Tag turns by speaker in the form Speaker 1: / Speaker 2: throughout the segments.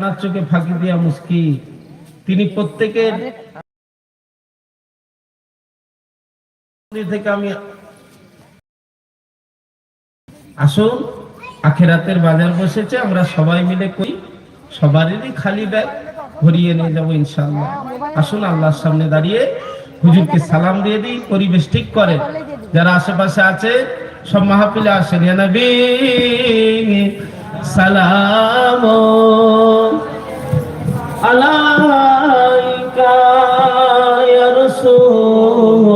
Speaker 1: আপনার চোখে ফাঁকি দিয়া মুস্কি তিনি প্রত্যেকের থেকে আমি আসুন আখেরাতের বাজার বসেছে, আমরা সবাই মিলে করি, সবারই খালি ব্যাগ ভরিয়ে নিয়ে যাব ইনশাল্লাহ আসুন আল্লাহর সামনে দাঁড়িয়ে হুজুরকে সালাম দিয়ে দিই, পরিবেশ ঠিক করে যারা আশেপাশে আছে, সব মাহফিলে আসেন। সালাম আলাইকা ইয়া রাসূল।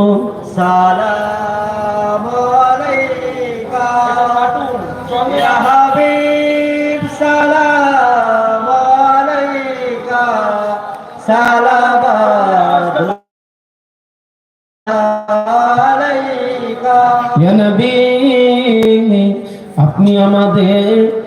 Speaker 2: সালাম আলাইকা। ইয়া হাবিব সালাম আলাইকা। সালাবাত আলাইকা।
Speaker 1: ইয়া নবী আপনি আমাদের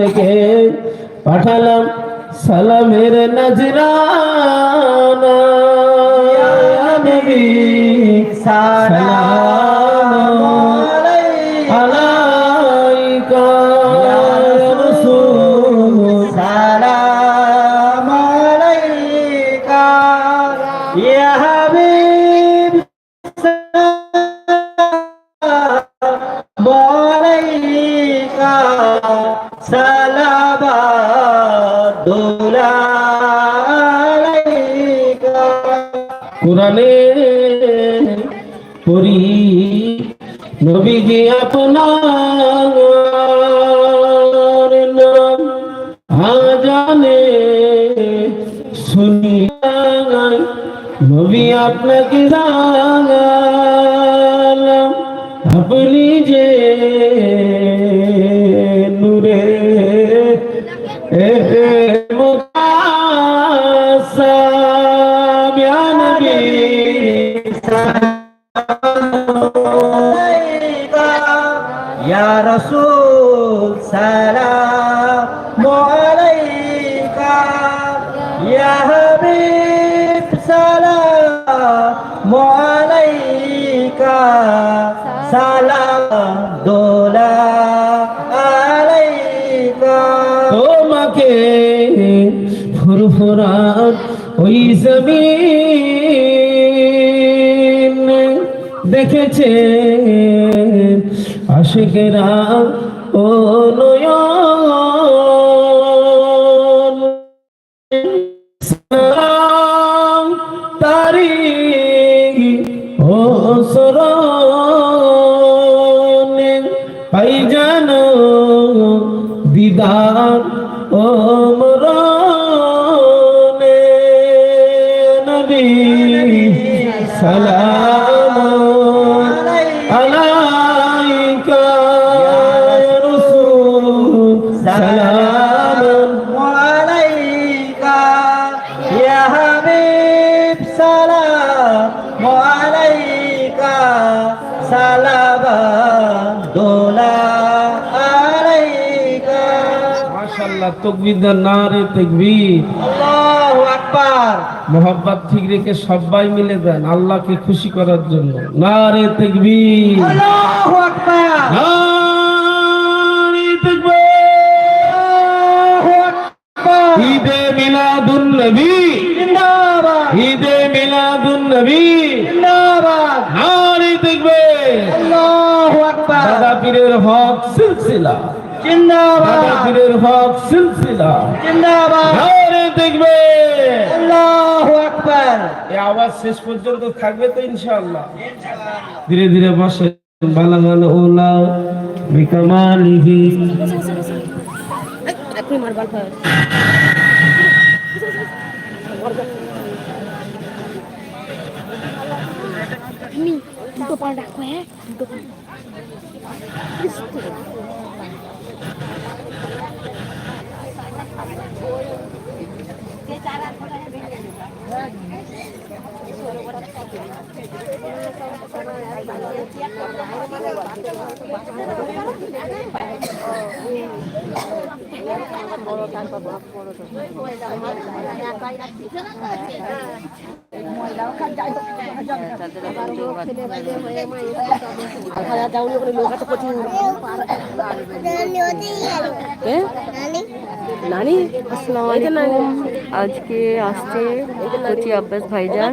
Speaker 1: থেকে পাঠালাম সালামের নজরানা। সালাম। নবী আপনাকে জানালাম আপনি যে নূরে এ মুকাসাম ফুরফুরান ওই জমিন দেখেছে আশিকেরা ও
Speaker 2: তকবিদার না
Speaker 1: রে তকবির। মোহাম্মত ঠিক রেখে সবাই মিলে দেন আল্লাহকে খুশি করার জন্য।
Speaker 2: না
Speaker 1: রে তকবির। ঈদে মিলাদুন নবী। ঈদে মিলাদুন নবী। নারী
Speaker 2: দেখবে
Speaker 1: দাদা পীরের হক সিলসিলা।
Speaker 2: জিন্দাবাদ।
Speaker 1: হক সিলসিলা।
Speaker 2: জিন্দাবাদ।
Speaker 1: নারে তাকবীর
Speaker 2: আল্লাহু আকবার।
Speaker 1: এই আওয়াজ শেষ পর্যন্ত থাকবে তো ইনশাআল্লাহ। ধীরে ধীরে বসে বালাগান ওলা বিকামালিহি।
Speaker 3: আপনি মার বাল দুটো পা ডাকো হ্যাঁ? দুটো পা যে চারা নানি? আসসালামাইকুম আজকে আসছে কচি আব্বাস ভাইজান।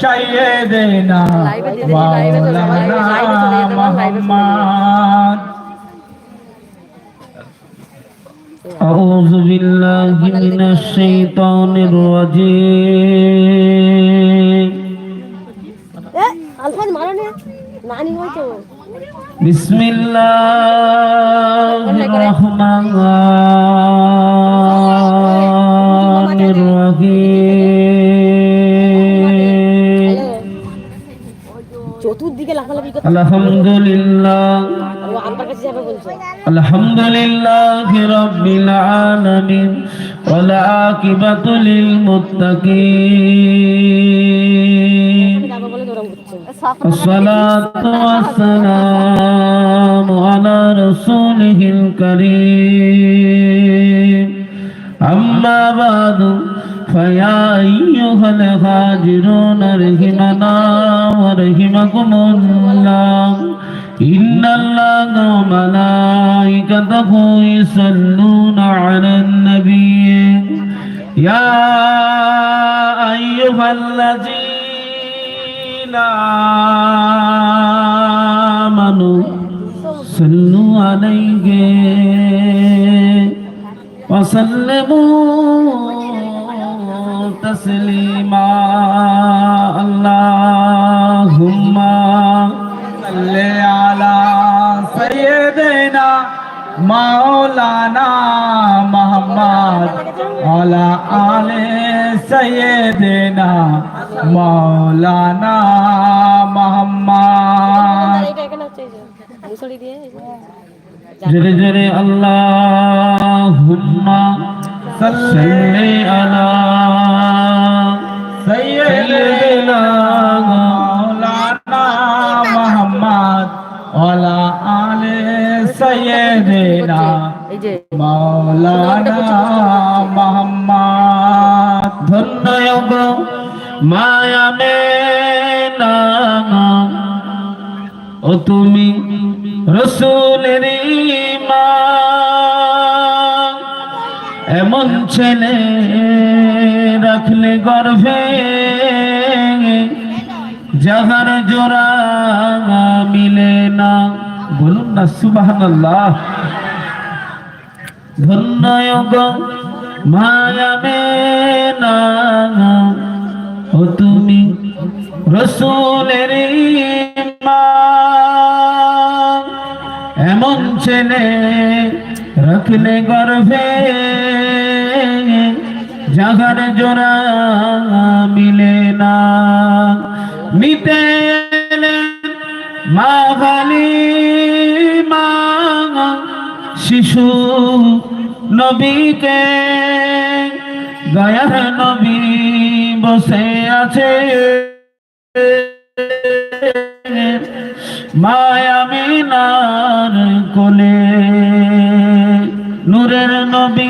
Speaker 3: সাইয়েদেনা মাওলানা
Speaker 4: মুহাম্মদ
Speaker 1: أعوذ بالله من الشيطان الرجيم بسم الله الرحمن الرحيم
Speaker 3: চতুর্দিকে লাফালাফি করতে
Speaker 1: الحمد لله
Speaker 3: ও আব্বার কাছে যাবে বলছো
Speaker 1: الحمد لله رب العالمين والعاقبة للمتقين
Speaker 3: যাবে বলে দৌড়াম করছে
Speaker 1: الصلاة والسلام على رسوله الكريم أما بعد فيا أيها الهاجرون رحمنا ورحمكم الله إن الله وملائكته يصلون على النبي يا أيها الذين آمنوا صلوا عليه وسلموا تسليما اللهم
Speaker 4: صل على سيدنا مولانا محمد على آل سيدنا مولانا محمد
Speaker 3: جري جري اللهم صل على
Speaker 1: সৈয়দনা মাওলানা মোহাম্মদ ওয়ালা আলে
Speaker 4: সৈয়দনা
Speaker 3: মাওলানা মোহাম্মদ
Speaker 4: ধন্য গো
Speaker 1: মায়া মে ও তুমি রসুলেরই মা এমন ছেলে রাখলে গর্ভে যাহার জোড়া মিলে না। বলুন না সুবাহ ধন্যয়োগ মায়ামে না ও তুমি রসুলের এমন ছেলে রাখলে গর্ভে জাগার জোড়া মিলে না। নিতে মা খালি মা শিশু নবীকে, দয়ার নবী বসে আছে। মায়ামিনার কোলে, নূরের নবী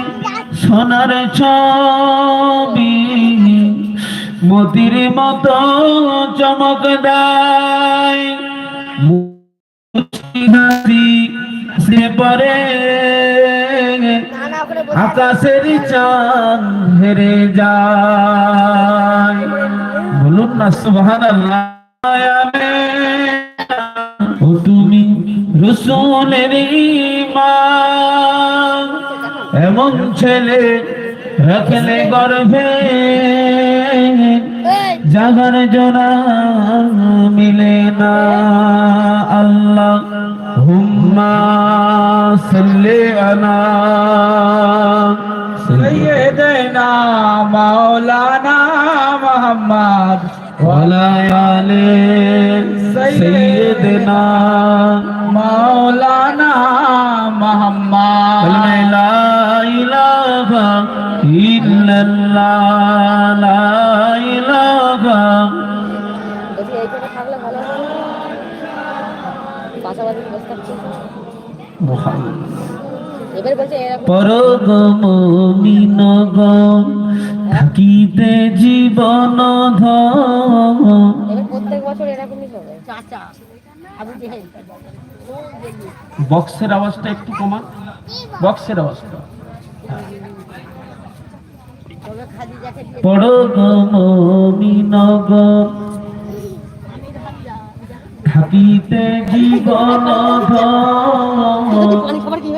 Speaker 1: সোনার ছবি মতির মতো চমক দেয়। সে পরে আকাশের চাঁদ হেরে যায়। বলুন না সুবহান ও তুমি রসুলের মা এমন ছেলে রাখলে গর্ভে
Speaker 4: যাহার জোড়া মিলে না আল্লাহ। হুম্মা সাল্লি আলা সাইয়্যিদিনা মাওলানা মুহাম্মদ ওয়ালা আলি সাইয়্যিদিনা
Speaker 3: মাওলানা মুহাম্মদ। লা ইলাহা ইল্লাল্লাহ পাশাপাশি প্রস্তাব
Speaker 4: ছিল
Speaker 3: এবার
Speaker 4: থাকিতে জীবন
Speaker 1: বক্সের আওয়াজটা একটু কমান। বক্সের আওয়াজটা।
Speaker 3: পড়ো গো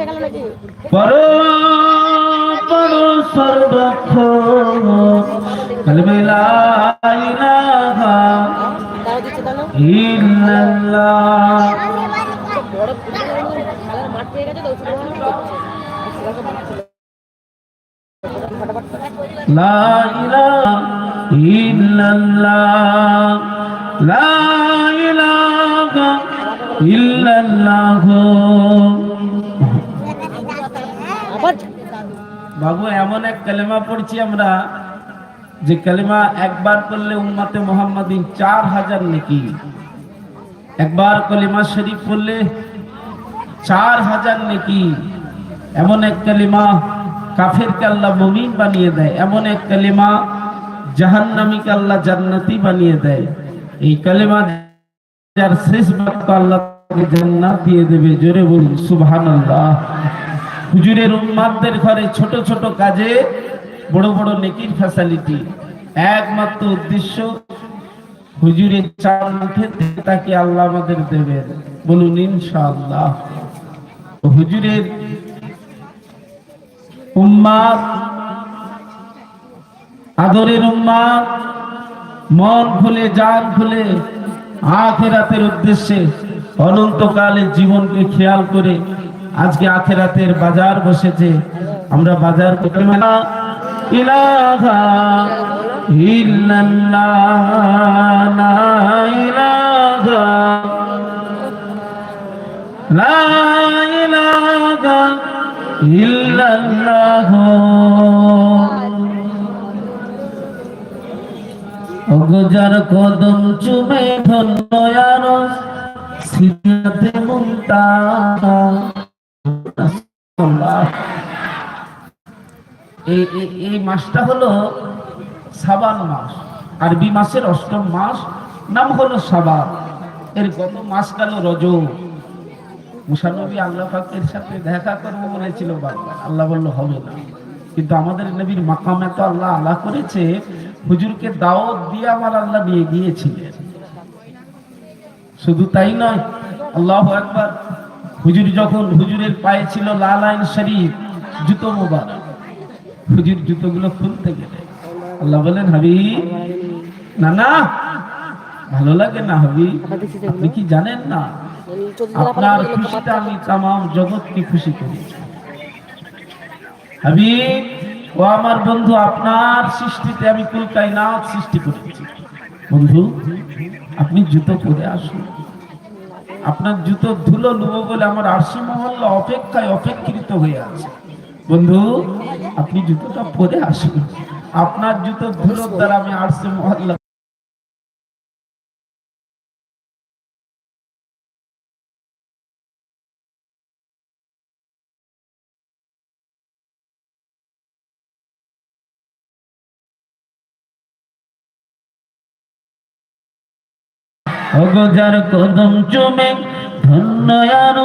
Speaker 3: গেল নাকি
Speaker 4: পর পর ইল্লাল্লাহ
Speaker 3: বড়
Speaker 4: লা ইলাহা ইল্লাল্লাহ। লা ইল্লাল্লাহ।
Speaker 1: বাবু এমন এক কালেমা পড়ছি আমরা যে কালেমা একবার করলে উম্মাতে মোহাম্মদিন চার হাজার নাকি। একবার কলিমা শরীফ পড়লে চার হাজার নাকি। এমন এক কালিমা কাফেরকে আল্লাহ মমিন বানিয়ে দেয়। এমন এক কালিমা জাহান্নামীকে আল্লাহ জান্নাতি বানিয়ে দেয়। এই কালিমা যার শেষ বাক্য আল্লাহ জান্নাত দিয়ে দেবে। জোরে বলুন, সুবহানাল্লাহ। হুজুরের উম্মাদদের ঘরে ছোট ছোট কাজে বড় বড় নেকির ফ্যাসিলিটি একমাত্র উদ্দেশ্য, হুজুরের চার মুখে তাকে আল্লাহ আমাদের দেবেন। বলুন, ইনশাআল্লাহ। হুজুরের উম্মাদ, আদরের উম্মাদ, মন খুলে, জান খুলে আখেরাতের উদ্দেশ্যে অনন্তকালের জীবনকে খেয়াল করে আজকে আখেরাতের বাজার বসেছে। আমরা বাজার করতে না। ইলাহা ইল্লাল্লাহ ইল্লাল্লাহ। অগজার কদম চুমে এই, এই- মাসটা হলো সাবান মাস। আরবি মাসের অষ্টম মাস, নাম হলো সাবান। এর গত মাস গেল রজ মুসানবী আল্লাহ পাকের সাথে দেখা করব বলেছিল বারবার। আল্লাহ বলল, হবে না। কিন্তু আমাদের নবীর মাকামে তো আল্লাহ আল্লাহ করেছে হুজুরকে দাওয়াত দিয়ে আমার আল্লাহ নিয়ে গিয়েছিলেন শুধু তাই নয়, আল্লাহ একবার হুজুর যখন হুজুরের পায়ে ছিল লাল আইন শরীফ, জুতো মোবারক, হুজুর জুতোগুলো খুলতে গেলে আল্লাহ বলেন হাবি না না, ভালো লাগে না হাবি আপনি কি জানেন না? আপনার খুশিতে আমি তাম জগৎকে খুশি করেছি। হাবিব ও আমার বন্ধু, আপনার সৃষ্টিতে আমি কুলকাই না সৃষ্টি করেছি। বন্ধু, আপনি জুতো পরে আসুন। আপনার জুতো ধুলো লুবো বলে আমার আরশি মহল্লা অপেক্ষায় অপেক্ষিত হয়ে আছে। বন্ধু, আপনি জুতোটা পরে আসুন। আপনার জুতো ধুলোর দ্বারা আমি আরশি মহল্লা অগজার কদম চুমে ধন্য আর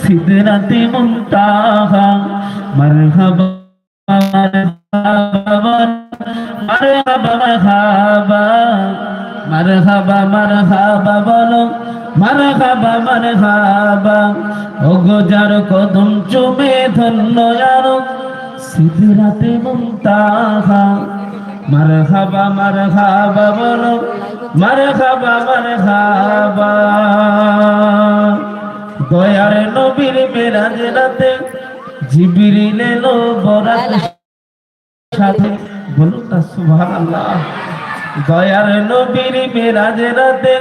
Speaker 1: সিদরাতে মুনতাহা। মারহাবা মারহাবা মারহাবা মারহাবা। মারহাবা বলো, মারহাবা মারহাবা। অগজার কদম চুমে ধন্য আর সিদরাতে মুনতাহা। মারহাবা মারহাবা বলো, মারহাবা মারহাবা। দয়ার নবীর মেরাজ রাতে জিবিরিল এলো বরাত সাথে। বলুন না সুবহানাল্লাহ। দয়ার নবীর মেরাজ রাতে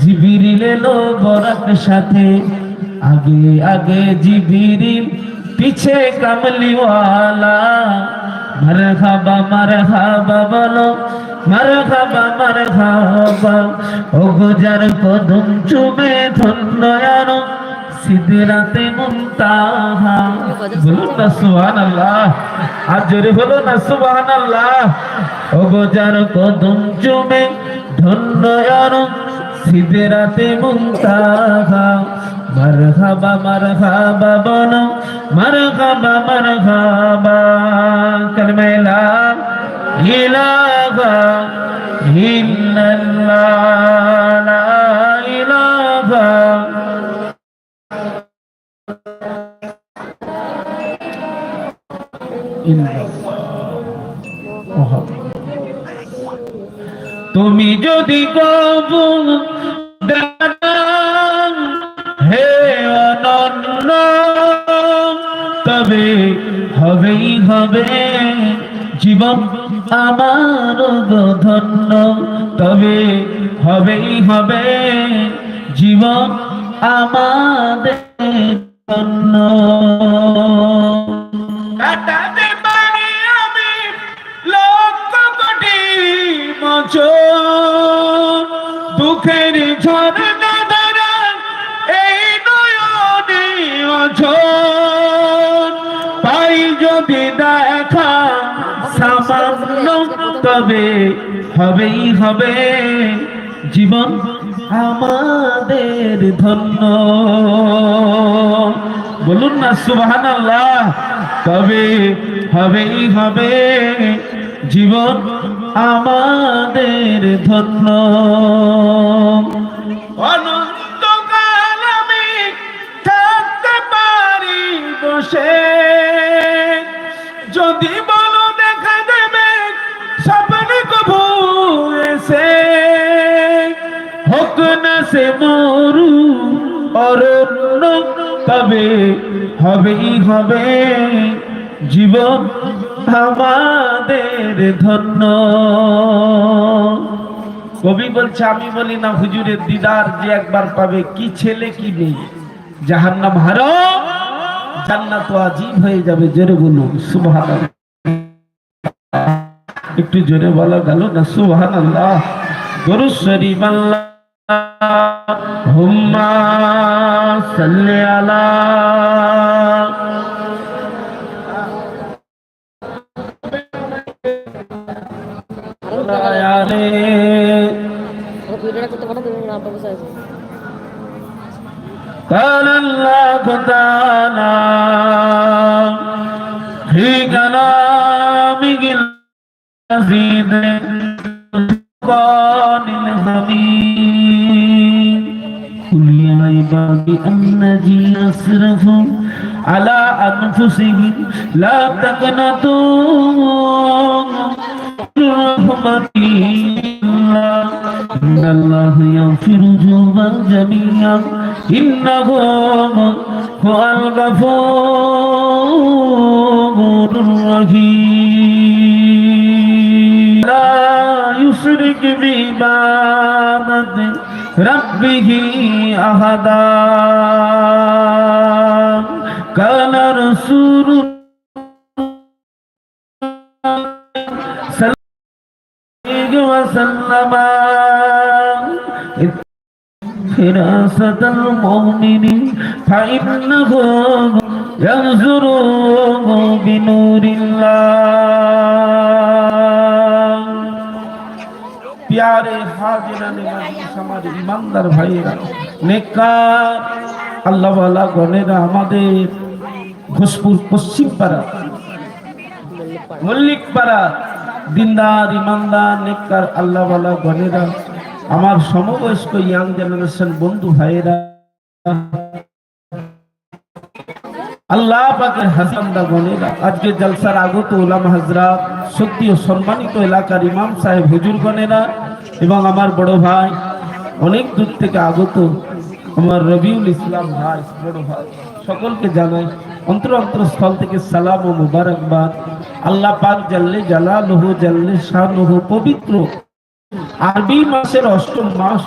Speaker 1: জিবিরিল এলো বরাত সাথে। আগে আগে জিবিরিল পিছে কামলিওয়ালা। মারহাবা মারহাবা বলো, মারহাবা মারহাবা ও গুজার কদম চুমে ধন্য আরও সিদরাতে মুনতাহা। বলুন না, সুবহানাল্লাহ। আর জোরে বলো না, সুবহানাল্লাহ। ও গোজার কদম চুমে ধন্য আরও সিদরাতে মুনতাহা। মারহাবা মারহাবা বলো, মারহাবা মারহাবা। কালমা লা ইলাহা ইল্লাল্লাহ লা ইলাহা তুমি যদি কবু আমাদের ধন্য কাটাতে পারি আমি লক্ষ কোটি বছর। দুঃখের ঝর্ণা ধারা এই নয়নে অঝর। পাই যদি দেখা সামান্য, তবে হবেই হবে জীবন। আমাদের ধন্য। বলুন না সুবাহান আল্লাহ তবে হবেই হবে জীবন আমাদের ধন্য। অনন্তকাল আমি থাকতে পারি বসে। না সে মরু অরণ্য তবে হবেই হবে জীবন আমাদের ধন্য। কবি বলছে, আমি বলি না, হুজুরের দিদার যে একবার পাবে, কি ছেলে, কি মেয়ে? যাহার নাম হারো জান্নাত আজীব হয়ে যাবে জোরে বলুন সুবহান একটু জোরে বলা গেল না সুবহান আল্লাহ গরু শরীফ আল্লাহ
Speaker 3: اللهم صل على
Speaker 1: قال الله تعالى في كلامه الذي أنفسهم لا تقنطوا من رحمة الله إن الله يغفر ذنوبا جميعا إنه هو الغفور الرحيم لا يشرك بعبادة ربه أحدا قال رسول صلى الله عليه وسلم حراسة المؤمن فإنه ينظر بنور الله প্যারে হাজিরানে মজলিস আমার ইমানদার ভাইয়েরা নেককার আল্লাহ ওয়ালা গণেরা আমাদের ঘোষপুর মল্লিক পাড়া, দিনদার, ইমানদার, নেককার আল্লাহ ওয়ালা গণেরা, আমার সমবয়স্ক ইয়াং জেনারেশন বন্ধু ভাইয়েরা, আল্লাহ পাকের হাসান্দা গণেরা, আজকে জলসার আগত ওলাম হাজরাত, সত্যি ও সম্মানিত এলাকার ইমাম সাহেব হুজুর গণেরা এবং আমার বড় ভাই, অনেক দূর থেকে আগত আমার রবিউল ইসলাম ভাই, বড় ভাই, সকলকে জানাই অন্তর অন্তরস্থল থেকে সালাম ও মুবারকবাদ। আল্লাহ পাক জাল্লে জালালহু, জাল্লে শাহনুহু পবিত্র। আরবি মাসের অষ্টম মাস,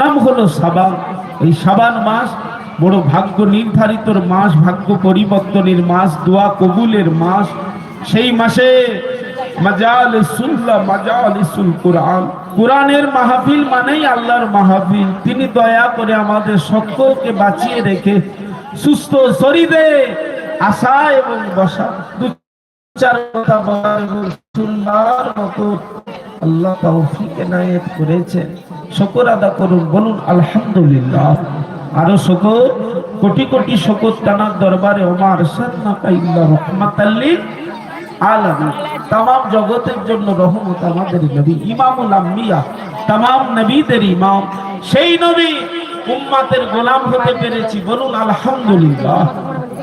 Speaker 1: নাম হলো সাবান। এই সাবান মাস বড় ভাগ্য নির্ধারিত মাস ভাগ্য পরিবর্তনের মাস, দোয়া কবুলের মাস। সেই মাসে মাজাল সুল্লাহ মাজাল সুল কোরআন। কোরআনের মাহফিল মানেই আল্লাহর মাহফিল। তিনি দয়া করে আমাদের সকলকে বাঁচিয়ে রেখে সুস্থ শরীরে আশা এবং বসা দু চার কথা বলার এবং শুনবার মতো আল্লাহ তৌফিক এনায়েত করেছেন। শকর আদা করুন, বলুন আলহামদুলিল্লাহ। আরও শকর, কোটি কোটি শকর টানার দরবারে ওমার তাম জগতের জন্য রহমত আমাদের নবী, ইমামুল আম্বিয়া তাম নবীদের ইমাম। সেই নবী উম্মাতের গোলাম হতে পেরেছি, বলুন আলহামদুলিল্লাহ।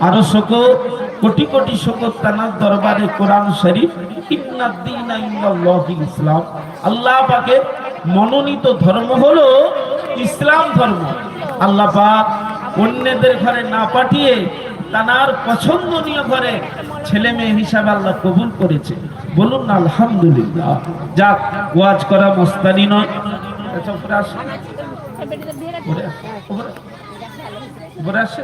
Speaker 1: আরও শকর কোটি কোটি শকর তানার দরবারে কোরআন শরীফ ইসলাম। আল্লাহ পাকের মনোনীত ধর্ম হলো ইসলাম ধর্ম। আল্লাহ পাক অন্যদের ঘরে না পাঠিয়ে তানার পছন্দনীয় ঘরে ছেলে মেয়ে হিসাবে আল্লাহ কবুল করেছে। বলুন না আলহামদুলিল্লাহ। যাক ওয়াজ করা মস্তানি নয়। উপরে আসো।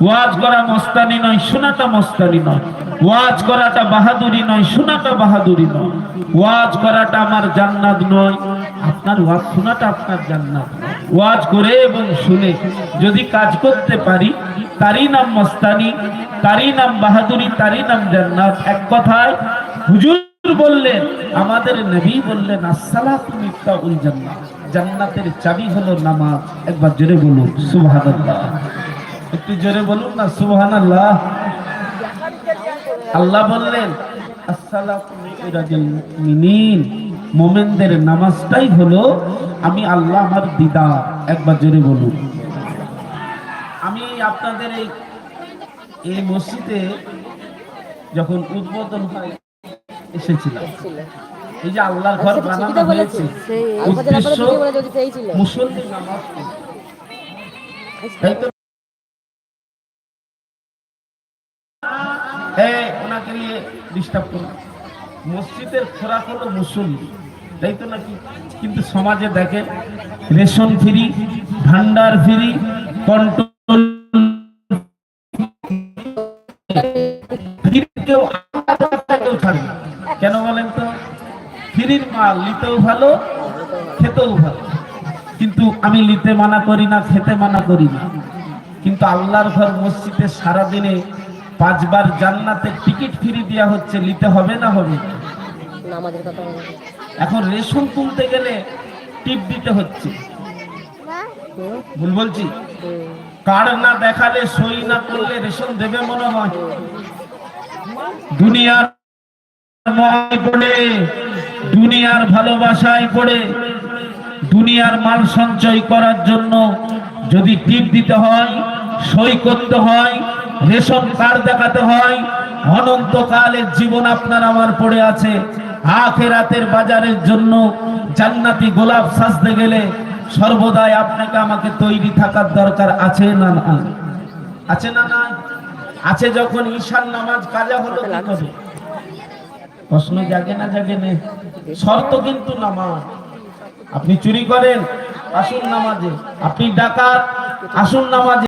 Speaker 1: ওয়াজ করা মস্তানি নয়, শোনাটা মস্তানি নয়। ওয়াজ করাটা বাহাদুরি নয়, শোনাটা বাহাদুরি নয়। ওয়াজ করাটা আমার জান্নাত নয়, আপনার ওয়াজ শোনাটা আপনার জান্নাত ওয়াজ করে এবং শুনে যদি কাজ করতে পারি, তারই নাম মস্তানি, তারই নাম বাহাদুরি, তারই নাম জান্নাত। এক কথায়, হুজুর বললেন, আমাদের নবী বললেন, আসসালাতু মিফতাহুল জান্নাত। জান্নাতের চাবি হলো নামাজ। একবার জোরে বলুন, সুবহানাল্লাহ। একটু জোরে বলুন না সুবহান আল্লাহ আল্লাহ বললেন মোমেনদের নামাজটাই হলো আমি আল্লাহ আমার দিদা একবার জোরে বলুন। আমি আপনাদের এই এই মসজিদে যখন উদ্বোধন হয় এসেছিলাম। এই যে আল্লাহর ঘর বানানো হয়েছে উদ্দেশ্য নামাজ তাই তো এই, ওনাকে নিয়ে ডিস্টার্ব করুন মসজিদের খোরাক হলো মুসল্লি তাই তো নাকি? কিন্তু সমাজে দেখে রেশন ফ্রি ভান্ডার ফ্রি কন্ট্রোল। কেন বলেন তো? ফ্রির মাল নিতেও ভালো খেতেও ভালো। কিন্তু আমি নিতে মানা করি না খেতে মানা করি না। কিন্তু আল্লাহর ঘর মসজিদে সারাদিনে পাঁচবার জান্নাতের টিকিট ফ্রি দেওয়া হচ্ছে নিতে হবে না হবে? এখন রেশন তুলতে গেলে টিপ দিতে হচ্ছে। ভুল বলছি? কার্ড না দেখালে সই না করলে রেশন দেবে মনে হয়। দুনিয়ার পড়ে দুনিয়ার ভালোবাসায় পড়ে দুনিয়ার মাল সঞ্চয় করার জন্য যদি টিপ দিতে হয় সই করতে হয় রেশন কার্ড দেখাতে হয়। অনন্তকালের জীবন আপনার আমার পড়ে আছে। আখেরাতের বাজারের জন্য জান্নাতি গোলাপ সাজতে গেলে সর্বদাই আপনাকে আমাকে তৈরি থাকার দরকার আছে না না আছে না না আছে যখন ঈশান নামাজ কাজা হলো কি করে? প্রশ্ন জাগে না জাগে নে। শর্ত কিন্তু নামাজ। আপনি চুরি করেন, আসুন নামাজে। আপনি ডাকাত, আসুন নামাজে।